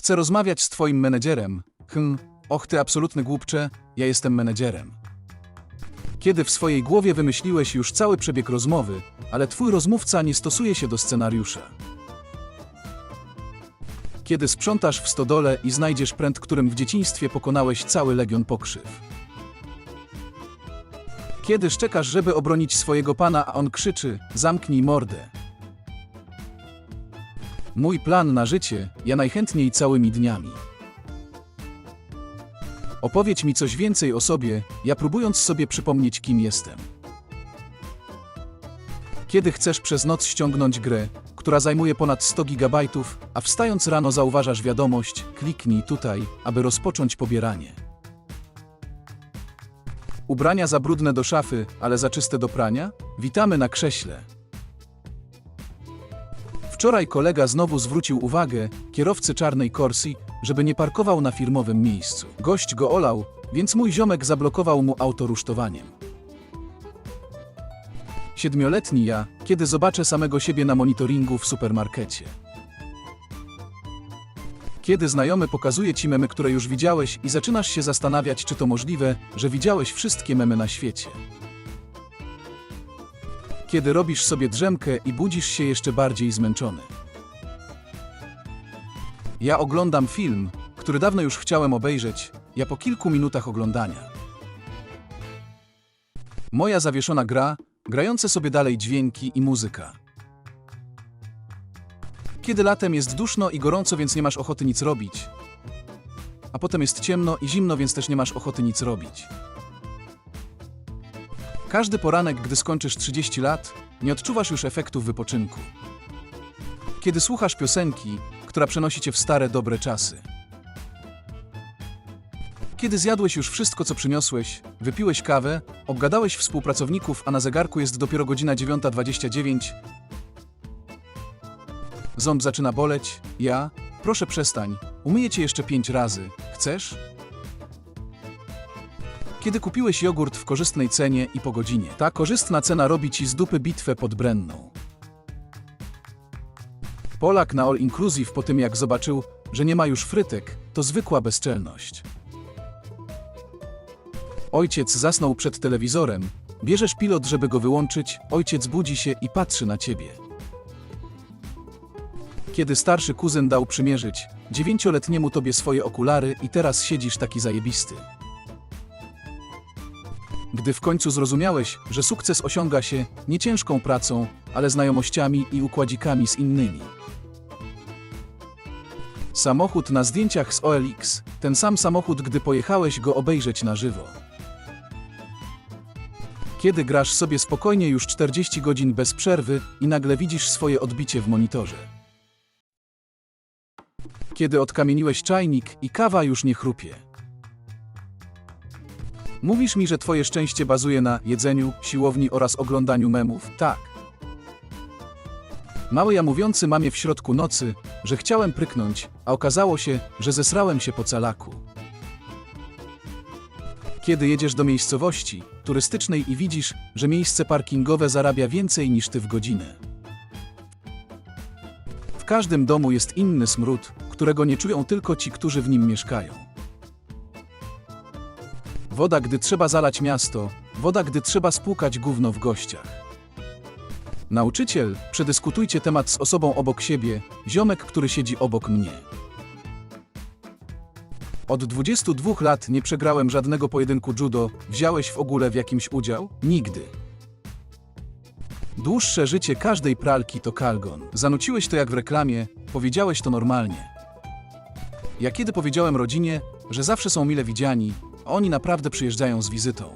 Chcę rozmawiać z twoim menedżerem. Hm, och ty absolutny głupcze, ja jestem menedżerem. Kiedy w swojej głowie wymyśliłeś już cały przebieg rozmowy, ale twój rozmówca nie stosuje się do scenariusza. Kiedy sprzątasz w stodole i znajdziesz pręt, którym w dzieciństwie pokonałeś cały legion pokrzyw. Kiedy szczekasz, żeby obronić swojego pana, a on krzyczy: Zamknij mordę. Mój plan na życie, ja najchętniej całymi dniami. Opowiedz mi coś więcej o sobie, ja próbując sobie przypomnieć, kim jestem. Kiedy chcesz przez noc ściągnąć grę, która zajmuje ponad 100 GB, a wstając rano zauważasz wiadomość, kliknij tutaj, aby rozpocząć pobieranie. Ubrania za brudne do szafy, ale za czyste do prania? Witamy na krześle. Wczoraj kolega znowu zwrócił uwagę kierowcy czarnej Corsi, żeby nie parkował na firmowym miejscu. Gość go olał, więc mój ziomek zablokował mu auto rusztowaniem. Siedmioletni ja, kiedy zobaczę samego siebie na monitoringu w supermarkecie. Kiedy znajomy pokazuje ci memy, które już widziałeś i zaczynasz się zastanawiać, czy to możliwe, że widziałeś wszystkie memy na świecie. Kiedy robisz sobie drzemkę i budzisz się jeszcze bardziej zmęczony. Ja oglądam film, który dawno już chciałem obejrzeć, ja po kilku minutach oglądania. Moja zawieszona gra, grające sobie dalej dźwięki i muzyka. Kiedy latem jest duszno i gorąco, więc nie masz ochoty nic robić. A potem jest ciemno i zimno, więc też nie masz ochoty nic robić. Każdy poranek, gdy skończysz 30 lat, nie odczuwasz już efektów wypoczynku. Kiedy słuchasz piosenki, która przenosi cię w stare, dobre czasy. Kiedy zjadłeś już wszystko, co przyniosłeś, wypiłeś kawę, obgadałeś współpracowników, a na zegarku jest dopiero godzina 9.29, ząb zaczyna boleć, ja, proszę przestań, umyję cię jeszcze pięć razy, chcesz? Kiedy kupiłeś jogurt w korzystnej cenie i po godzinie, ta korzystna cena robi ci z dupy bitwę pod Brenną. Polak na All Inclusive po tym jak zobaczył, że nie ma już frytek, to zwykła bezczelność. Ojciec zasnął przed telewizorem, bierzesz pilot, żeby go wyłączyć, ojciec budzi się i patrzy na ciebie. Kiedy starszy kuzyn dał przymierzyć dziewięcioletniemu tobie swoje okulary i teraz siedzisz taki zajebisty. Gdy w końcu zrozumiałeś, że sukces osiąga się nie ciężką pracą, ale znajomościami i układzikami z innymi. Samochód na zdjęciach z OLX, ten sam samochód, gdy pojechałeś go obejrzeć na żywo. Kiedy grasz sobie spokojnie już 40 godzin bez przerwy i nagle widzisz swoje odbicie w monitorze. Kiedy odkamieniłeś czajnik i kawa już nie chrupie. Mówisz mi, że twoje szczęście bazuje na jedzeniu, siłowni oraz oglądaniu memów? Tak. Mały ja mówiący mamie w środku nocy, że chciałem pryknąć, a okazało się, że zesrałem się po calaku. Kiedy jedziesz do miejscowości turystycznej i widzisz, że miejsce parkingowe zarabia więcej niż ty w godzinę. W każdym domu jest inny smród, którego nie czują tylko ci, którzy w nim mieszkają. Woda, gdy trzeba zalać miasto, woda, gdy trzeba spłukać gówno w gościach. Nauczyciel, przedyskutujcie temat z osobą obok siebie, ziomek, który siedzi obok mnie. Od 22 lat nie przegrałem żadnego pojedynku judo, wziąłeś w ogóle w jakimś udział? Nigdy. Dłuższe życie każdej pralki to kalgon. Zanuciłeś to jak w reklamie, powiedziałeś to normalnie. Ja kiedy powiedziałem rodzinie, że zawsze są mile widziani, oni naprawdę przyjeżdżają z wizytą.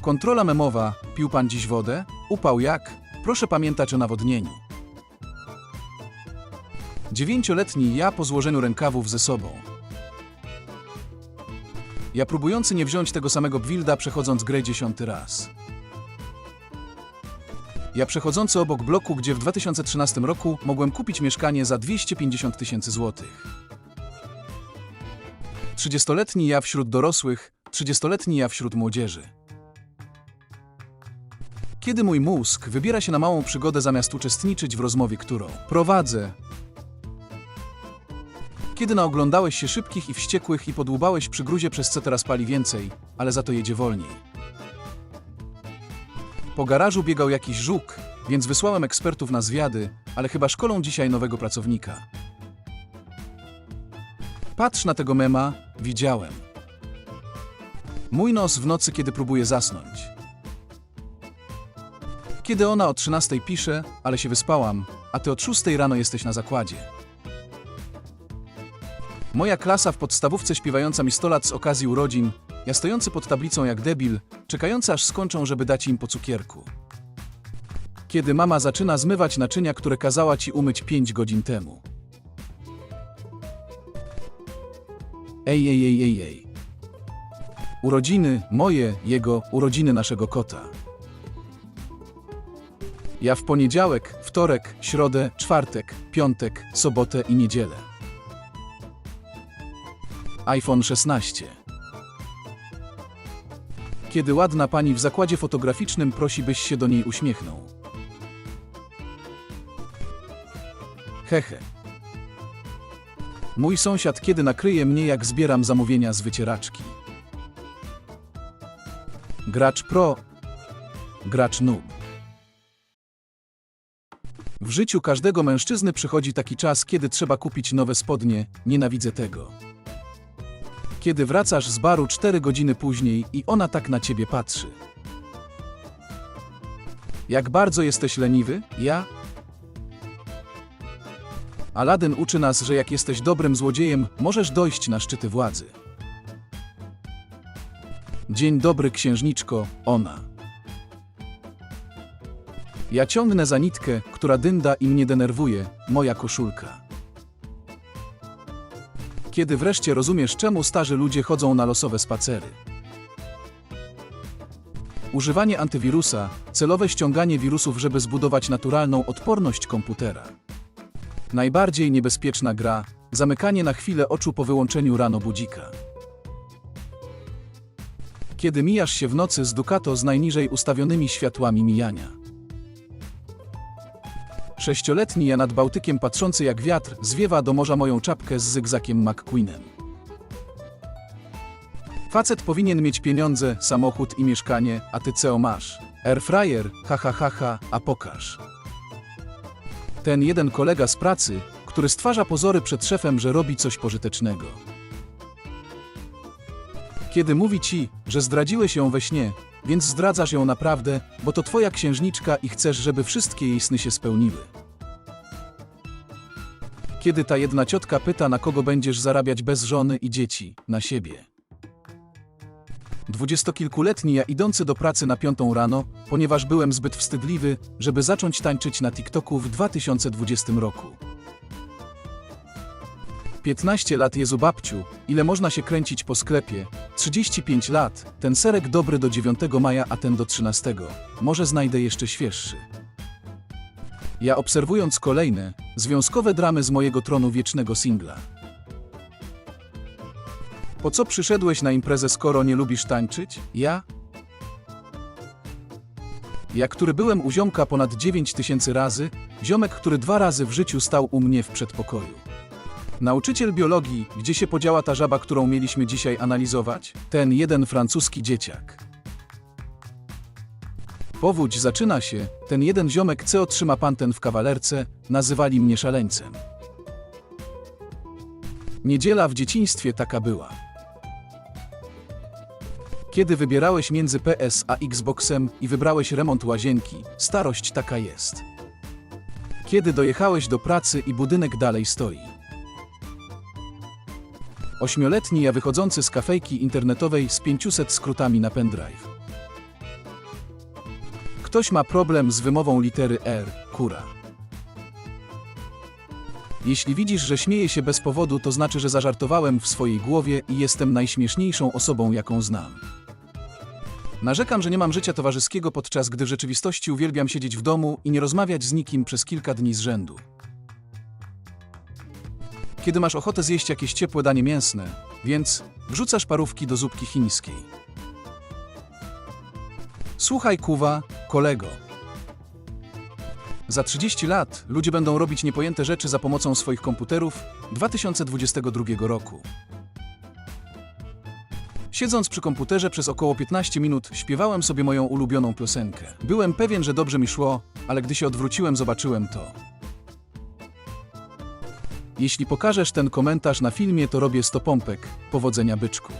Kontrola memowa, pił pan dziś wodę? Upał jak? Proszę pamiętać o nawodnieniu. Dziewięcioletni ja po złożeniu rękawów ze sobą. Ja próbujący nie wziąć tego samego Bwilda przechodząc grę dziesiąty raz. Ja przechodzący obok bloku, gdzie w 2013 roku mogłem kupić mieszkanie za 250 tysięcy złotych. 30-letni ja wśród dorosłych, 30-letni ja wśród młodzieży. Kiedy mój mózg wybiera się na małą przygodę zamiast uczestniczyć w rozmowie, którą prowadzę, Kiedy naoglądałeś się szybkich i wściekłych i podłubałeś przy gruzie, przez co teraz pali więcej, ale za to jedzie wolniej. Po garażu biegał jakiś żuk, więc wysłałem ekspertów na zwiady, ale chyba szkolą dzisiaj nowego pracownika. Patrz na tego mema, widziałem. Mój nos w nocy, kiedy próbuję zasnąć. Kiedy ona o 13 pisze, ale się wyspałam, a ty od 6 rano jesteś na zakładzie. Moja klasa w podstawówce śpiewająca mi 100 lat z okazji urodzin, ja stojący pod tablicą jak debil, czekający aż skończą, żeby dać im po cukierku. Kiedy mama zaczyna zmywać naczynia, które kazała ci umyć 5 godzin temu. Ej, ej, ej, ej, ej. Urodziny moje, jego, urodziny naszego kota. Ja w poniedziałek, wtorek, środę, czwartek, piątek, sobotę i niedzielę. iPhone 16. Kiedy ładna pani w zakładzie fotograficznym prosi, byś się do niej uśmiechnął. Hehe. Mój sąsiad kiedy nakryje mnie, jak zbieram zamówienia z wycieraczki. Gracz pro, gracz noob. W życiu każdego mężczyzny przychodzi taki czas, kiedy trzeba kupić nowe spodnie. Nienawidzę tego. Kiedy wracasz z baru 4 godziny później i ona tak na ciebie patrzy. Jak bardzo jesteś leniwy? Ja? Aladyn uczy nas, że jak jesteś dobrym złodziejem, możesz dojść na szczyty władzy. Dzień dobry, księżniczko, ona. Ja ciągnę za nitkę, która dynda i mnie denerwuje, moja koszulka. Kiedy wreszcie rozumiesz, czemu starzy ludzie chodzą na losowe spacery. Używanie antywirusa, celowe ściąganie wirusów, żeby zbudować naturalną odporność komputera. Najbardziej niebezpieczna gra, zamykanie na chwilę oczu po wyłączeniu rano budzika. Kiedy mijasz się w nocy z Ducato z najniżej ustawionymi światłami mijania. Sześcioletni ja nad Bałtykiem patrzący jak wiatr zwiewa do morza moją czapkę z zygzakiem McQueenem. Facet powinien mieć pieniądze, samochód i mieszkanie, a ty co masz? Airfryer, ha ha ha ha, a pokaż. Ten jeden kolega z pracy, który stwarza pozory przed szefem, że robi coś pożytecznego. Kiedy mówi ci, że zdradziłeś ją we śnie, więc zdradzasz ją naprawdę, bo to twoja księżniczka i chcesz, żeby wszystkie jej sny się spełniły. Kiedy ta jedna ciotka pyta, na kogo będziesz zarabiać bez żony i dzieci, na siebie. Dwudziestokilkuletni ja idący do pracy na piątą rano, ponieważ byłem zbyt wstydliwy, żeby zacząć tańczyć na TikToku w 2020 roku. 15 lat Jezu babciu, ile można się kręcić po sklepie? 35 lat, ten serek dobry do 9 maja, a ten do 13. Może znajdę jeszcze świeższy. Ja obserwując kolejne, związkowe dramy z mojego tronu wiecznego singla. Po co przyszedłeś na imprezę, skoro nie lubisz tańczyć? Ja? Ja, który byłem u ziomka ponad 9 tysięcy razy, ziomek, który dwa razy w życiu stał u mnie w przedpokoju. Nauczyciel biologii, gdzie się podziała ta żaba, którą mieliśmy dzisiaj analizować? Ten jeden francuski dzieciak. Powódź zaczyna się, ten jeden ziomek co otrzyma panten w kawalerce, nazywali mnie szaleńcem. Niedziela w dzieciństwie taka była. Kiedy wybierałeś między PS a Xboxem i wybrałeś remont łazienki, starość taka jest. Kiedy dojechałeś do pracy i budynek dalej stoi. Ośmioletni ja wychodzący z kafejki internetowej z 500 skrótami na pendrive. Ktoś ma problem z wymową litery R, kura. Jeśli widzisz, że śmieję się bez powodu, to znaczy, że zażartowałem w swojej głowie i jestem najśmieszniejszą osobą, jaką znam. Narzekam, że nie mam życia towarzyskiego, podczas gdy w rzeczywistości uwielbiam siedzieć w domu i nie rozmawiać z nikim przez kilka dni z rzędu. Kiedy masz ochotę zjeść jakieś ciepłe danie mięsne, więc wrzucasz parówki do zupki chińskiej. Słuchaj, kuwa, kolego. Za 30 lat ludzie będą robić niepojęte rzeczy za pomocą swoich komputerów 2022 roku. Siedząc przy komputerze przez około 15 minut, śpiewałem sobie moją ulubioną piosenkę. Byłem pewien, że dobrze mi szło, ale gdy się odwróciłem, zobaczyłem to. Jeśli pokażesz ten komentarz na filmie, to robię 100 pompek. Powodzenia byczku.